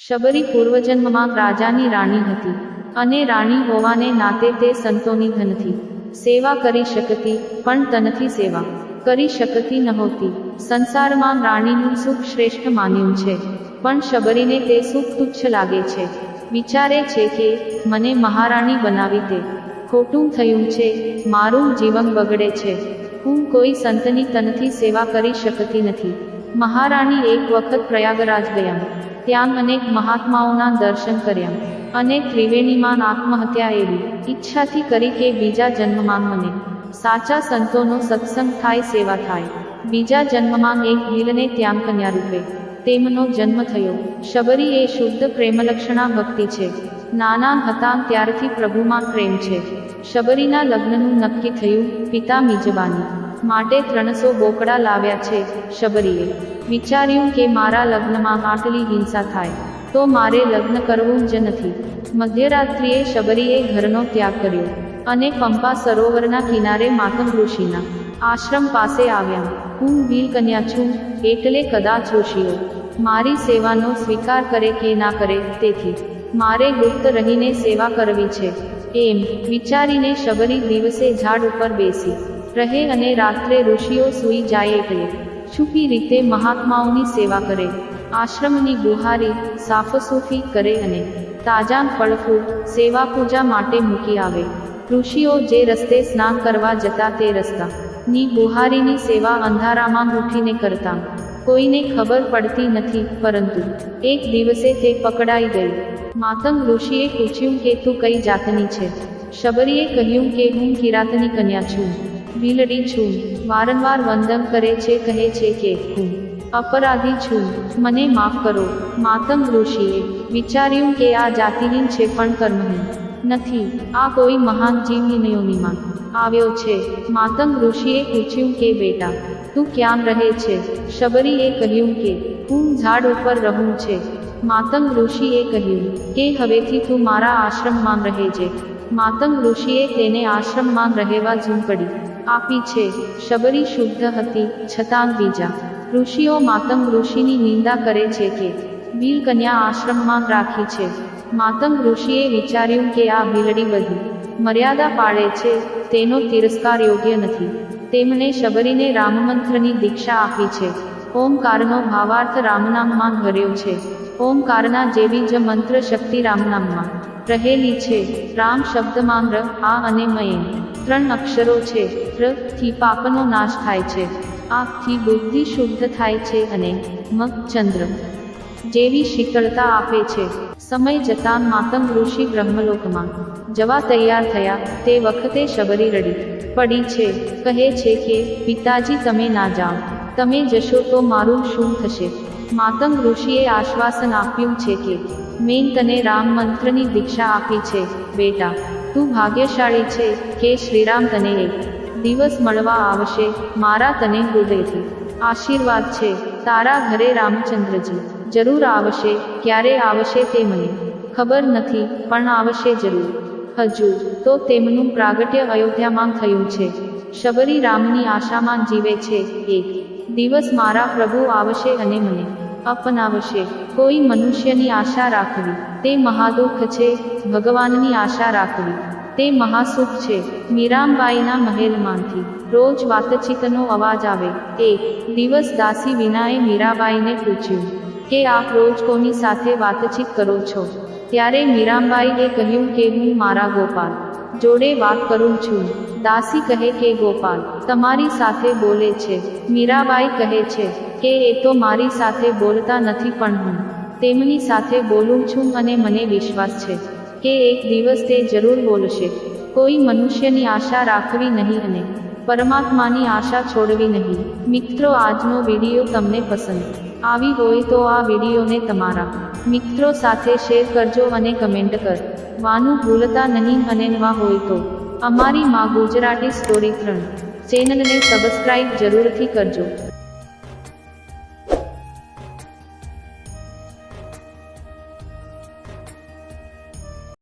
શબરી પૂર્વજન્મમાં રાજાની રાણી હતી અને રાણી હોવાને નાતે તે સંતોની ધનથી સેવા કરી શકતી, પણ તનથી સેવા કરી શકતી નહોતી. સંસારમાં રાણીનું સુખ શ્રેષ્ઠ માન્યું છે, પણ શબરીને તે સુખ તુચ્છ લાગે છે. વિચારે છે કે, મને મહારાણી બનાવી તે ખોટું થયું છે, મારું જીવન બગડે છે. હું કોઈ સંતની તનથી સેવા કરી શકતી નથી. મહારાણી એક વખત પ્રયાગરાજ ગયા. ત્યાં અનેક મહાત્માઓના દર્શન કર્યા. અને ત્રિવેણીમાં આત્મહત્યા એવી. ઈચ્છાથી કરી કે બીજા જન્મમાં મને. સાચા સંતોનો સત્સંગ થાય, સેવા થાય. બીજા જન્મમાં એક વીરને ત્યાં કન્યા રૂપે. તેમનો જન્મ થયો. શબરી એ શુદ્ધ પ્રેમલક્ષણા ભક્તિ છે. નાના હતા ત્યારથી પ્રભુમાં પ્રેમ છે. શબરીના લગ્નનું નક્કી થયું, પિતા મીજબાની. માટે ત્રણસો બોકડા લાવ્યા છે, શબરીએ. વિચાર્યું કે મારા લગ્નમાં આટલી હિંસા થાય, તો મારે લગ્ન કરવું જ નથી. મધ્યરાત્રિએ શબરીએ ઘરનો ત્યાગ કર્યો અને પંપા સરોવરના કિનારે માતમ ઋષિના આશ્રમ પાસે આવ્યા. હું વીર કન્યા છું, એટલે કદાચ ઋષિઓ. મારી સેવાનો સ્વીકાર કરે કે ના કરે તેથી. મારે ગુપ્ત રહીને સેવા કરવી છે. એમ વિચારીને શબરી દિવસે ઝાડ ઉપર બેસી. રહે અને રાત્રે ઋષિઓ સૂઈ જાય એટલે છુપી રીતે મહાત્માઓની સેવા કરે, આશ્રમની ગુહારી સાફસૂફી કરે અને તાજા ફળફૂલ સેવા પૂજા માટે મૂકી આવે. ઋષિઓ જે રસ્તે સ્નાન કરવા જતા તે રસ્તા ની બુહારીની સેવા અંધારામાં ઉઠીને કરતા. કોઈને ખબર પડતી નથી, પરંતુ એક દિવસે તે પકડાઈ ગઈ. માતંગ ઋષિએ પૂછ્યું કે તું કઈ જાતની છે? શબરીએ કહ્યું કે હું કિરાતની કન્યા છું. બિલડી છું. વારંવાર વંદન કરે છે, કહે છે કે, હું અપરાધી છું. મને માફ કરો. માતંગ ઋષિએ વિચાર્યું કે આ જાતિહીન છે, પણ કર્મહીન નથી. આ કોઈ મહાન જીવની નિયોનીમાં આવ્યો છે. માતંગ ઋષિએ પૂછ્યું કે, બેટા, તું ક્યાં રહે છે? શબરીએ કહ્યું કે, હું ઝાડ ઉપર રહું છે. માતંગ ઋષિએ કહ્યું કે, હવેથી તું મારા આશ્રમમાં રહેજે. માતંગ ઋષિએ તેને આશ્રમમાં રહેવા ઝૂંપડી. આપી છે. શબરી શુદ્ધ હતી. છતાં બીજા ઋષિઓ માતંગ ઋષિની નિંદા કરે છે કે બીલ કન્યા આશ્રમમાં રાખી છે. માતંગ ઋષિએ વિચાર્યું કે આ બિલડી બધી મર્યાદા પાળે છે. તેનો તિરસ્કાર યોગ્ય નથી. તેમણે શબરીને રામમંત્રની દીક્ષા આપી છે. ઓમકારનો ભાવાર્થ રામનામમાં ભર્યો છે. ઓમકારના જેવી જ મંત્ર શક્તિ રામનામમાં. રહેલી છે, રામ શબ્દમાં ર, આ અને મયે. ત્રણ અક્ષરો છે, ર, થી પાપનો નાશ થાય છે. આ થી બુદ્ધિ શુદ્ધ થાય છે અને મગ ચંદ્ર. જેવી શીતળતા આપે છે. સમય જતાં માતંગ ઋષિ બ્રહ્મલોકમાં જવા તૈયાર થયા, તે વખતે શબરી રડી. પડી છે, કહે છે કે, પિતાજી, તમે ના જાઓ. તમે જશો તો મારું શું થશે? માતંગ ઋષિએ આશ્વાસન આપ્યું છે કે મેં તને રામ મંત્રની દીક્ષા આપી છે, બેટા. તું ભાગ્યશાળી છે કે શ્રીરામ તને એક દિવસ મળવા આવશે, મારા તને હૃદયથી. આશીર્વાદ છે. તારા ઘરે રામચંદ્રજી. જરૂર આવશે, ક્યારે આવશે તે મને ખબર નથી, પણ આવશે જરૂર. હજુ તો તેમનું પ્રાગટ્ય અયોધ્યામાં થયું છે. શબરી રામની આશામાં જીવે છે, એક દિવસ મારા પ્રભુ આવશે અને મને અપનાવશે. કોઈ મનુષ્યની આશા રાખવી, તે મહાદુઃખ છે, ભગવાનની આશા રાખવી. તે મહાસુખ છે મીરામબાઈના મહેલમાંથી. રોજ વાતચીતનો અવાજ આવે. એક દિવસ દાસી વિનાએ મીરાબાઈને પૂછ્યું કે આપ રોજ કોની સાથે વાતચીત કરો છો? ત્યારે મીરામબાઈએ કહ્યું કે હું મારા ગોપાલ જોડે વાત કરું છું. દાસી કહે કે ગોપાલ તમારી સાથે બોલે છે. મીરાબાઈ કહે છે કે એ તો મારી સાથે બોલતા નથી પણ હું. તેમની સાથે બોલું છું અને મને વિશ્વાસ છે કે એક દિવસ તે જરૂર બોલશે. કોઈ મનુષ્યની આશા રાખવી નહીં અને પરમાત્માની આશા છોડવી નહીં. મિત્રો, આજનો વીડિયો તમને પસંદ આવી હોય તો આ વિડીયોને તમારા મિત્રો સાથે શેર કરજો અને કમેન્ટ કર. વાનું ભૂલતા નહીં અને નવા હોય તો અમારી માં ગુજરાતી સ્ટોરી ત્રણ ચેનલને સબસ્ક્રાઇબ જરૂરથી કરજો.